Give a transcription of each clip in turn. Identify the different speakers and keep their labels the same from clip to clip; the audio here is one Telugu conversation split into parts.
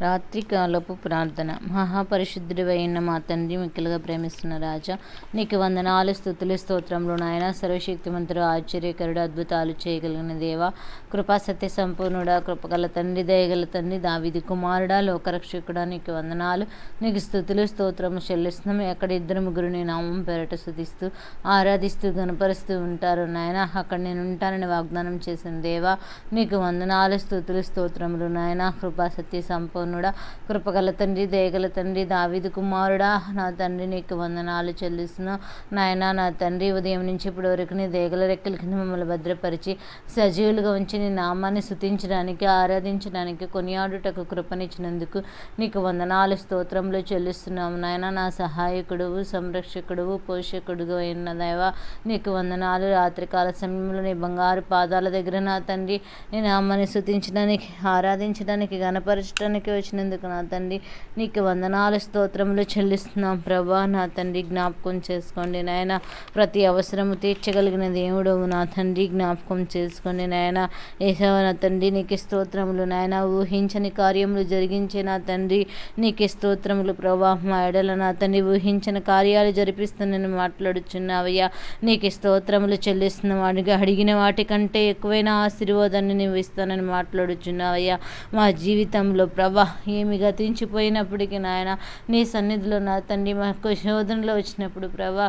Speaker 1: రాత్రికాలపు ప్రార్థన. మహాపరిశుద్ధుడివైన మా తండ్రి మిక్కలుగా ప్రేమిస్తున్న రాజా నీకు వందనాలు స్థుతులు స్తోత్రములు నాయన. సర్వశక్తిమంతుడు ఆశ్చర్యకరుడు అద్భుతాలు చేయగలిగిన దేవ కృపా సత్య సంపూర్ణుడా కృపగల తండ్రి దయగల తండ్రి దావిది కుమారుడా లోకరక్షకుడా నీకు వందనాలు నీకు స్థుతులు స్తోత్రము చెల్లిస్తున్నాం. ఎక్కడ ఇద్దరు ముగ్గురు నీ నామం పేరట శుతిస్తూ ఆరాధిస్తూ గనపరుస్తూ ఉంటారు నాయన. అక్కడ నేను ఉంటానని వాగ్దానం చేసిన దేవా నీకు వందనాలు స్థుతులు స్తోత్రములు నాయన. కృపా సత్య సంపూర్ణుడా కృపగల తండ్రి దయగల తండ్రి దావిది కుమారుడా. నా తండ్రి నీకు వందనాలు చెల్లిస్తున్నావు నాయన నా తండ్రి ఉదయం నుంచి ఇప్పటి వరకు నీ దేగల రెక్కల కింద మమ్మల్ని భద్రపరిచి సజీవులుగా ఉంచి నీ నామాన్ని స్థుతించడానికి ఆరాధించడానికి కొనియాడుటకు కృపనిచ్చినందుకు నీకు వందనాలు స్తోత్రంలో చెల్లిస్తున్నాము. నాయన నా సహాయకుడువు సంరక్షకుడు పోషకుడుగా అయిన దైవా నీకు వందనాలు. రాత్రికాల సమయంలో నీ బంగారు పాదాల దగ్గర నా తండ్రి నీ నామాన్ని స్థుతించడానికి ఆరాధించడానికి గణపరచడానికి వచ్చినందుకు నా తండ్రి నీకు వందనాలు స్తోత్రములు చెల్లిస్తున్నాం ప్రభా. నా తండ్రి జ్ఞాపకం చేసుకోండి నాయన. ప్రతి అవసరము తీర్చగలిగిన దేవుడవు నా తండ్రి జ్ఞాపకం చేసుకోండి నాయన. ఏసవ నా తండ్రి నీకు స్తోత్రములు నాయన. ఊహించని కార్యములు జరిగించే నా తండ్రి నీకు స్తోత్రములు ప్రభా. మా ఎడల నా తండ్రి ఊహించిన కార్యాలు జరిపిస్తున్నాను మాట్లాడుచున్నావయ్యా. నీకు స్తోత్రములు చెల్లిస్తున్న వాడిగా అడిగిన వాటికంటే ఎక్కువైన ఆశీర్వాదాన్ని నువ్వు ఇస్తానని మాట్లాడుచున్నావయ్యా. మా జీవితంలో ప్రభా ఏమి గతించిపోయినప్పటికీ నాయన నీ సన్నిధిలో నా తండ్రి మాకు శోధనలో వచ్చినప్పుడు ప్రభా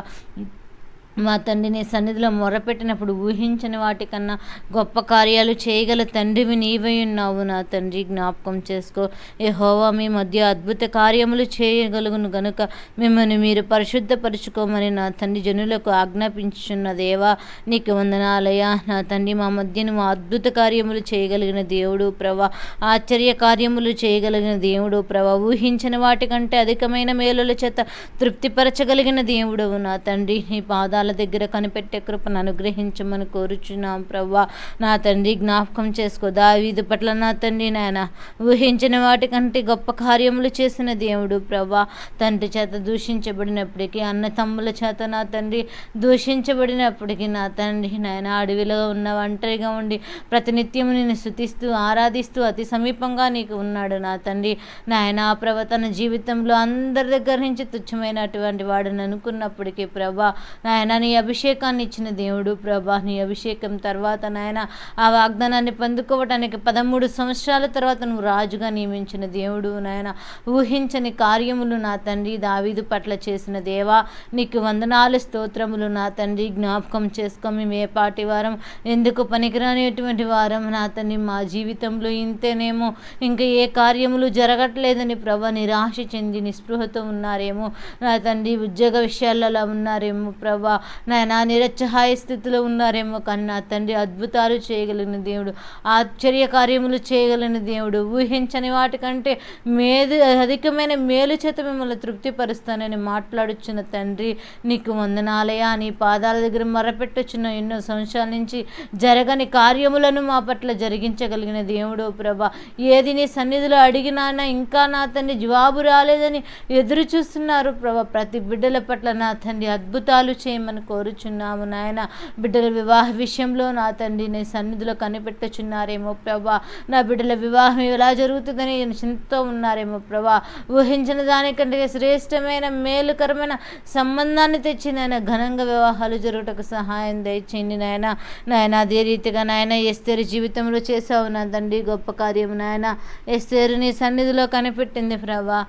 Speaker 1: మా తండ్రిని సన్నిధిలో మొరపెట్టినప్పుడు ఊహించని వాటికన్నా గొప్ప కార్యాలు చేయగల తండ్రివి నీవై ఉన్నావు నా తండ్రి. జ్ఞాపకం చేసుకో. ఏ హోవా మీ మధ్య అద్భుత కార్యములు చేయగలుగును గనుక మిమ్మల్ని మీరు పరిశుద్ధపరచుకోమని నా తండ్రి జనులకు ఆజ్ఞాపించున్న దేవా నీకు వందనాలయ్యా. నా తండ్రి మా మధ్యను మా అద్భుత కార్యములు చేయగలిగిన దేవుడు ప్రభా. ఆశ్చర్య కార్యములు చేయగలిగిన దేవుడు ప్రభా. ఊహించిన వాటికంటే అధికమైన మేలుల చేత తృప్తిపరచగలిగిన దేవుడు నా తండ్రి. నీ పాదాలు దగ్గర కనిపెట్టే కృపను అనుగ్రహించమని కోరుచున్నాం ప్రవ్వా. నా తండ్రి జ్ఞాపకం చేసుకో. దావీదు పట్ల నా తండ్రి నాయన ఊహించిన వాటికంటే గొప్ప కార్యములు చేసిన దేవుడు ప్రవ్వా. తండ్రి చేత దూషించబడినప్పటికీ అన్న తమ్ముల చేత నా తండ్రి దూషించబడినప్పటికీ నా తండ్రి నాయన అడవిలో ఉన్న ఒంటరిగా ఉండి ప్రతినిత్యం నేను శుతిస్తూ ఆరాధిస్తూ అతి సమీపంగా నీకు ఉన్నాడు నా తండ్రి నాయన. ప్రభ తన జీవితంలో అందరి దగ్గర నుంచి తుచ్చమైనటువంటి వాడని అనుకున్నప్పటికీ ప్రభా నాయన నీ అభిషేకాన్ని ఇచ్చిన దేవుడు ప్రభా. నీ అభిషేకం తర్వాత నాయన ఆ వాగ్దానాన్ని పొందుకోవటానికి పదమూడు సంవత్సరాల తర్వాత నువ్వు రాజుగా నియమించిన దేవుడు నాయన. ఊహించని కార్యములు నా తండ్రి దావీదు పట్ల చేసిన దేవా. నీకు వందనాలు స్తోత్రములు నా తండ్రి. జ్ఞాపకం చేసుకొని మేము ఏ పాటి వారం. ఎందుకు పనికిరానిటువంటి వారం? నా తండ్రి మా జీవితంలో ఇంతేనేమో. ఇంకా ఏ కార్యములు జరగట్లేదని ప్రభా నిరాశ చెంది నిస్పృహతో ఉన్నారేమో. నా తండ్రి ఉద్యోగ విషయాలలో ఉన్నారేమో ప్రభా. నాయన నిరచ్చహాయ స్థితిలో ఉన్నారేమో కానీ నా తండ్రి అద్భుతాలు చేయగలిగిన దేవుడు ఆశ్చర్య కార్యములు చేయగలిగిన దేవుడు. ఊహించని వాటికంటే మేలు అధికమైన మేలు చేత మిమ్మల్ని తృప్తిపరుస్తానని మాట్లాడుచున్న తండ్రి నీకు వందనాలయా. నీ పాదాల దగ్గర మొరపెట్టుచున్న ఎన్నో సంవత్సరాల నుంచి జరగని కార్యములను మా పట్ల జరిగించగలిగిన దేవుడు ప్రభా. ఏది నీ సన్నిధిలో అడిగినా ఇంకా నా తండ్రి జవాబు రాలేదని ఎదురు చూస్తున్నారు ప్రభా. ప్రతి బిడ్డల పట్ల నా తండ్రి అద్భుతాలు చేయమని కోరుచున్నాము నాయన. బిడ్డల వివాహ విషయంలో నా తండ్రి నీ సన్నిధిలో కనిపెట్టుచున్నారేమో ప్రభా. నా బిడ్డల వివాహం ఎలా జరుగుతుందని చింతతో ఉన్నారేమో ప్రభా. ఊహించిన దానికంటే శ్రేష్టమైన మేలుకరమైన సంబంధాన్ని తెచ్చి నాయన ఘనంగా వివాహాలు జరుగుటకు సహాయం దయచేయండి నాయన. నాయన అదే రీతిగా నాయన ఎస్తేరు జీవితంలో చేసావు నా తండ్రి గొప్ప కార్యం నాయన. ఎస్తేరు నీ సన్నిధిలో కనిపెట్టింది ప్రభా.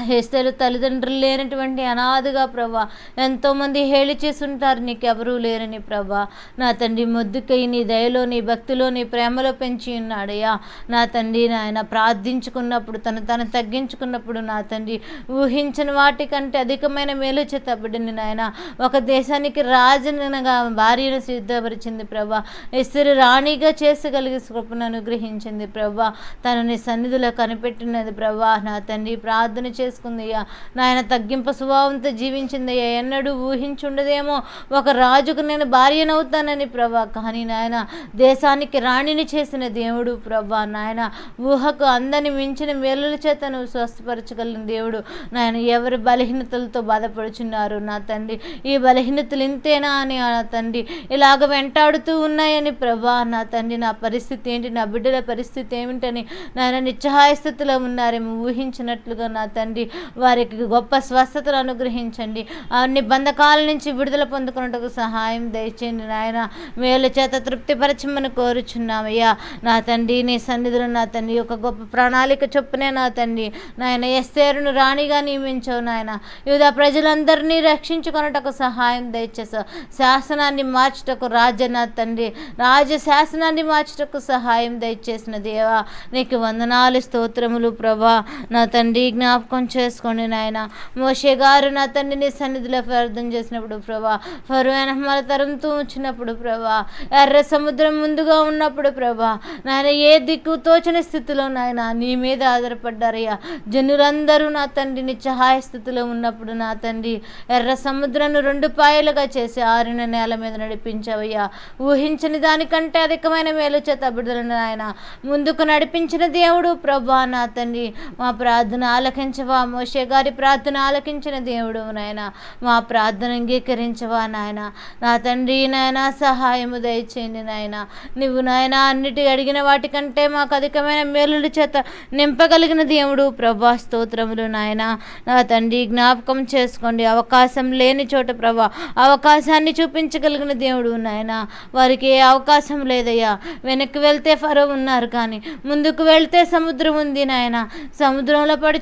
Speaker 1: హెస్తలు తల్లిదండ్రులు లేనటువంటి అనాథగా ప్రభా ఎంతోమంది హేళి చేసుంటారు నీకెవరూ లేరని ప్రభా. నా తండ్రి మొద్దుకై నీ దయలో నీ భక్తిలో నీ ప్రేమలో పెంచి ఉన్నాడయ్యా. నా తండ్రి నాయన ప్రార్థించుకున్నప్పుడు తను తను తగ్గించుకున్నప్పుడు నా తండ్రి ఊహించిన వాటికంటే అధికమైన మేలు చేతబడింది నాయన. ఒక దేశానికి రాజనగా భార్యను సిద్ధపరిచింది ప్రభా. ఇస్తరు రాణిగా చేసగలిగే కృపను అనుగ్రహించింది ప్రభా. తను నీ సన్నిధిలో కనిపెట్టినది ప్రభా. నా తండ్రి ప్రార్థన చేసుకుందయ్యా నాయన తగ్గింపు స్వభావంతో జీవించిందయ్యా ఎన్నడూ ఊహించుండదేమో. ఒక రాజుకు నేను భార్యనవుతానని ప్రభా. కానీ నాయన దేశానికి రాణిని చేసిన దేవుడు ప్రభా. నాయన ఊహకు అందని మించిన మేలుల చేత నువ్వు స్వస్థపరచగలిగిన దేవుడు. నాయన ఎవరి బలహీనతలతో బాధపడుచున్నారు? నా తండ్రి ఈ బలహీనతలు ఇంతేనా అని నా తండ్రి ఇలాగ వెంటాడుతూ ఉన్నాయని ప్రభా. నా తండ్రి నా పరిస్థితి ఏంటి? నా బిడ్డల పరిస్థితి ఏమిటని నాయన నిస్సహాయ స్థితిలో ఉన్నారేమో. ఊహించినట్లుగా నా తండ్రి వారికి గొప్ప స్వస్థతను అనుగ్రహించండి. అన్ని బంధకాల నుంచి విడుదల పొందుకున్నట్టుకు సహాయం దయచేయండి నాయన. మేలు చేత తృప్తిపరచమని కోరుచున్నామయ్యా. నా తండ్రి నీ సన్నిధిలో నా తండ్రి ఒక గొప్ప ప్రణాళిక చొప్పునే నా తండ్రి. నాయన ఎస్తేరును రాణిగా నియమించావు నాయన. వివిధ ప్రజలందరినీ రక్షించుకున్నటకు సహాయం దయచేసా. శాసనాన్ని మార్చుటకు రాజ నా తండ్రి. రాజ శాసనాన్ని మార్చుటకు సహాయం దయచేసిన దేవా నీకు వందనాలు స్తోత్రములు ప్రభా. నా తండ్రి జ్ఞాపకం చేసుకోండి నాయన. మోషే గారు నా తండ్రి నీ సన్నిధిలో ప్రార్థన చేసినప్పుడు ప్రభా ఫరువైన మన తరంతో వచ్చినప్పుడు ప్రభా ఎర్ర సముద్రం ముందుగా ఉన్నప్పుడు ప్రభా నాయన ఏ దిక్కు తోచని స్థితిలో నాయన నీ మీద ఆధారపడ్డారయ్యా. జనులందరూ నా తండ్రి నిస్సహాయ స్థితిలో ఉన్నప్పుడు నా తండ్రి ఎర్ర సముద్రాన్ని రెండు పాయలుగా చేసి ఆరిన నేల మీద నడిపించావయ్యా. ఊహించని దానికంటే అధికమైన మేలు చేత బిడ్డలను నాయన. ముందుకు నడిపించిన దేవుడు ప్రభా నా తండ్రి. మా ప్రార్థన ఆలకించవ? మోషే గారి ప్రార్థన ఆలకించిన దేవుడు నాయన. మా ప్రార్థన అంగీకరించవా నాయన? నా తండ్రి నాయన సహాయము దయచేయండి నాయన. నువ్వు నాయన అన్నిటి అడిగిన వాటికంటే మాకు అధికమైన మేలుల చేత నింపగలిగిన దేవుడు. ప్రభా స్తోత్రములు నాయన. నా తండ్రి జ్ఞాపకం చేసుకోండి. అవకాశం లేని చోట ప్రభా అవకాశాన్ని చూపించగలిగిన దేవుడు నాయన. వారికి ఏ అవకాశం లేదయ్యా. వెనక్కి వెళ్తే ఫరో ఉన్నారు కానీ ముందుకు వెళ్తే సముద్రం ఉంది నాయన. సముద్రంలో పడి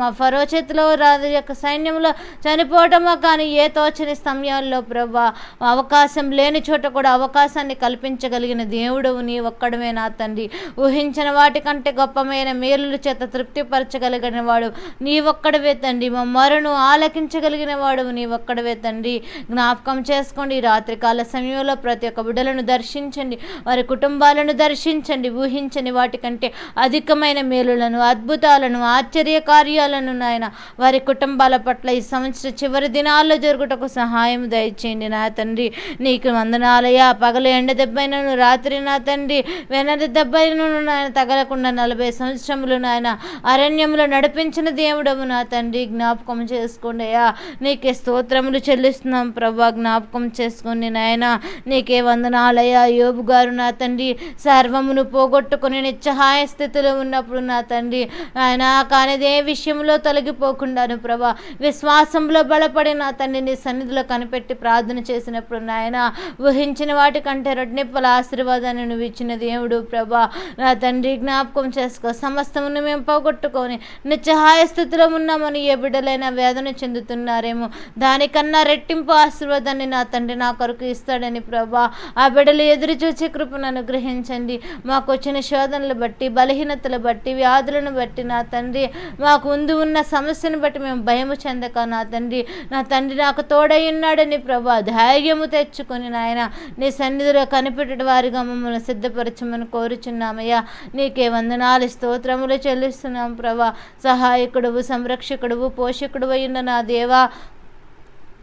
Speaker 1: మా ఫరో చేతిలో రాజు యొక్క సైన్యంలో చనిపోవటమా కానీ ఏ తోచని సమయాల్లో ప్రభా అవకాశం లేని చోట కూడా అవకాశాన్ని కల్పించగలిగిన దేవుడు నీ ఒక్కడమే నా తండ్రి. ఊహించిన వాటికంటే గొప్పమైన మేలుల చేత తృప్తిపరచగలిగిన వాడు నీ ఒక్కడవే తండ్రి. మా మరును ఆలకించగలిగిన వాడు నీ ఒక్కడవే తండ్రి. జ్ఞాపకం చేసుకోండి రాత్రికాల సమయంలో ప్రతి ఒక్క బిడ్డలను దర్శించండి వారి కుటుంబాలను దర్శించండి. ఊహించని వాటికంటే అధికమైన మేలులను అద్భుతాలను ఆశ్చర్య కార్యాలను నాయన. వారి కుటుంబాల పట్ల ఈ సంవత్సర చివరి దినాల్లో జరుగుటకు సహాయం దయచేయండి నా తండ్రి. నీకు వందనాలయ్యా. పగలు ఎండ దెబ్బైనను రాత్రి నా తండ్రి. వెనది దెబ్బైనను నాయన తగలకుండా నలభై సంవత్సరములు నాయన అరణ్యములో నడిపించిన దేవుడము నా తండ్రి. జ్ఞాపకం చేసుకోండి అయ్యా. నీకే స్తోత్రములు చెల్లిస్తున్నాం ప్రభా. జ్ఞాపకం చేసుకోండి నాయన. నీకే వందనాలయ్యా. యోబు గారు నా తండ్రి. సర్వమును పోగొట్టుకుని నిత్యహాయ స్థితిలో ఉన్నప్పుడు నా తండ్రి. ఆయన కానీ ఏ విషయంలో తొలగిపోకుండాను ప్రభా. విశ్వాసంలో బలపడిన నా తండ్రి నీ సన్నిధిలో కనిపెట్టి ప్రార్థన చేసినప్పుడు నాయన ఊహించిన వాటికంటే రెడ్నిప్పల ఆశీర్వాదాన్ని నువ్వు ఇచ్చిన దేవుడు ప్రభా. నా తండ్రి జ్ఞాపకం చేసుకో. సమస్తమును మేము పోగొట్టుకొని నిత్యహాయ స్థితిలో ఉన్నామని ఏ బిడ్డలైన వేదన చెందుతున్నారేమో. దానికన్నా రెట్టింపు ఆశీర్వాదాన్ని నా తండ్రి నా కొరకు ఇస్తాడని ప్రభా. ఆ బిడ్డలు ఎదురు చూచి కృపను అనుగ్రహించండి. మాకు వచ్చిన శోధనలు బట్టి బలహీనతలు బట్టి వ్యాధులను బట్టి నా తండ్రి మాకు ముందు ఉన్న సమస్యను బట్టి మేము భయము చెందక నా తండ్రి నా తండ్రి నాకు తోడై ఉన్నాడని ప్రభా ధైర్యము తెచ్చుకొని నాయన నీ సన్నిధిలో కనిపెట్టిన వారిగా మమ్మల్ని సిద్ధపరచమని కోరుచున్నామయ్యా. నీకే వందనాలు స్తోత్రములు చెల్లిస్తున్నాం ప్రభా. సహాయకుడువు సంరక్షకుడువు పోషకుడు అయిన నా దేవా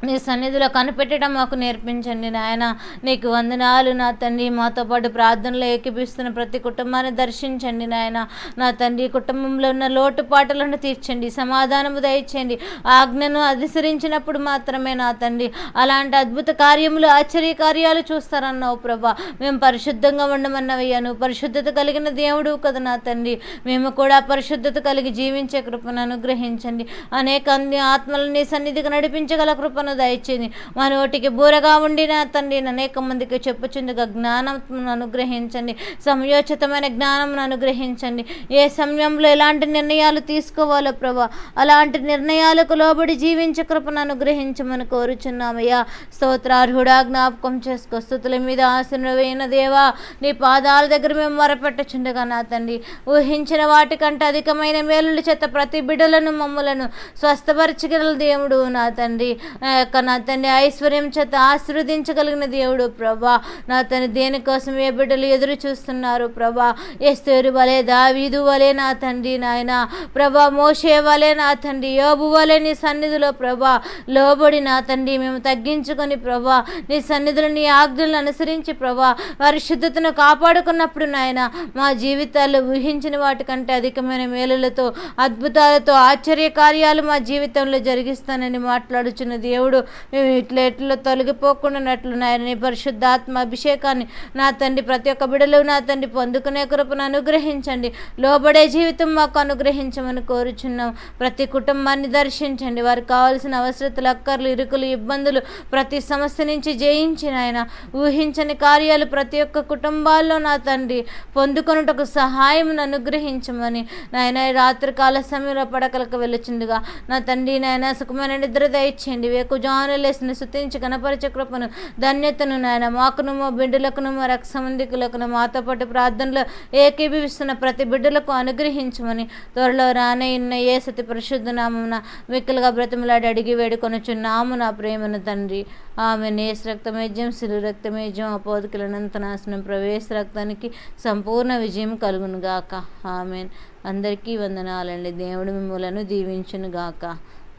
Speaker 1: నీ సన్నిధిలో కనిపెట్టడం మాకు నేర్పించండి నాయన. నీకు వందనాలు నా తండ్రి. మాతో పాటు ప్రార్థనలో ఏకీపిస్తున్న ప్రతి కుటుంబాన్ని దర్శించండి నాయన. నా తండ్రి కుటుంబంలో ఉన్న లోటుపాటలను తీర్చండి. సమాధానము దయచేయండి. ఆజ్ఞను అనుసరించినప్పుడు మాత్రమే నా తండ్రి. అలాంటి అద్భుత కార్యములు ఆశ్చర్య కార్యాలు చూస్తారన్నావు ప్రభా. మేము పరిశుద్ధంగా ఉండమన్నవయ్యాను. పరిశుద్ధత కలిగిన దేవుడు కదా నా తండ్రి. మేము కూడా పరిశుద్ధత కలిగి జీవించే కృపను అనుగ్రహించండి. అనేక అన్ని ఆత్మలని సన్నిధికి నడిపించగల కృపను దయచేది మా నోటికి బూరగా ఉండిన తండ్రి అనేక మందికి చెప్పుచుండగా జ్ఞానం అనుగ్రహించండి. సమయోచితమైన జ్ఞానం అనుగ్రహించండి. ఏ సమయంలో ఎలాంటి నిర్ణయాలు తీసుకోవాలో ప్రభా అలాంటి నిర్ణయాలకు లోబడి జీవించే కృపను అనుగ్రహించమని కోరుచున్నామయ్యా. స్తోత్రార్హుడా జ్ఞాపకం చేసుకో. స్థుతుల మీద ఆశనమైన దేవా నీ పాదాల దగ్గర మేము మొరపెట్టచుండగా నా తండ్రి. ఊహించిన వాటికంటే అధికమైన మేలుల చేత ప్రతి బిడలను మమ్మలను స్వస్థపరచగల దేవుడు నా తండ్రి. యొక్క నా తండ్రి ఐశ్వర్యం చేత ఆశీర్వదించగలిగిన దేవుడు ప్రభా. నా తండ్రి దేనికోసం ఏ బిడ్డలు ఎదురు చూస్తున్నారు ప్రభా? ఎస్తేరు వలే దావీదు వలే నా తండ్రి నాయన. ప్రభా మోషే వలే నా తండ్రి యోబు వలే నీ సన్నిధిలో ప్రభా. లోబడి నా తండ్రి మేము తగ్గించుకొని ప్రభా నీ సన్నిధులు నీ ఆజ్ఞలను అనుసరించి ప్రభా వారి శుద్ధతను కాపాడుకున్నప్పుడు నాయన మా జీవితాల్లో ఊహించిన వాటికంటే అధికమైన మేలులతో అద్భుతాలతో ఆశ్చర్య కార్యాలు మా జీవితంలో జరిగిస్తానని మాట్లాడుచున్న దేవుడు మేము ఇట్లా ఎట్లా తొలగిపోకుండానట్లు నాయన నీ పరిశుద్ధాత్మ అభిషేకాన్ని నా తండ్రి ప్రతి ఒక్క బిడలు నా తండ్రి పొందుకునే కృపను అనుగ్రహించండి. లోబడే జీవితం మాకు అనుగ్రహించమని కోరుచున్నాం. ప్రతి కుటుంబాన్ని దర్శించండి. వారికి కావాల్సిన అవసరతలు అక్కర్లు ఇరుకులు ఇబ్బందులు ప్రతి సమస్య నుంచి జయించిన ఆయన ఊహించని కార్యాలు ప్రతి ఒక్క కుటుంబాల్లో నా తండ్రి పొందుకొనుటకు సహాయం అనుగ్రహించమని నాయన రాత్రి రాత్రికాల సమయంలో పడకలకు వెళ్ళుచుండగా. నా తండ్రి నాయన సుఖమైన నిద్ర దయచేయండి. వేకు కుజానులేసిన శుతించి కనపరిచే కృపను ధన్యతను నాయన. మాకును మా బిడ్డలకును మా రక్ష సంబంధికులకును మాతో పాటు ప్రార్థనలో ఏకీభవిస్తున్న ప్రతి బిడ్డలకు అనుగ్రహించమని త్వరలో రానే ఇన్న ఏ సతి పరిశుద్ధ నామమున మిక్కలుగా బ్రతిమలాడి అడిగి వేడుకొనుచున్నాము నా ప్రేమను తండ్రి. ఆమె నేస్ రక్తమేజ్యం సిరు రక్తమేజ్యం అపోధికులనంత నాశనం ప్రవేశ రక్తానికి సంపూర్ణ విజయం కలుగును గాక. ఆమెన్. అందరికీ వందనాలండి. దేవుడు మిమ్మలను దీవించును గాక.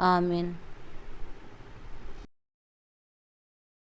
Speaker 1: ఆమెన్.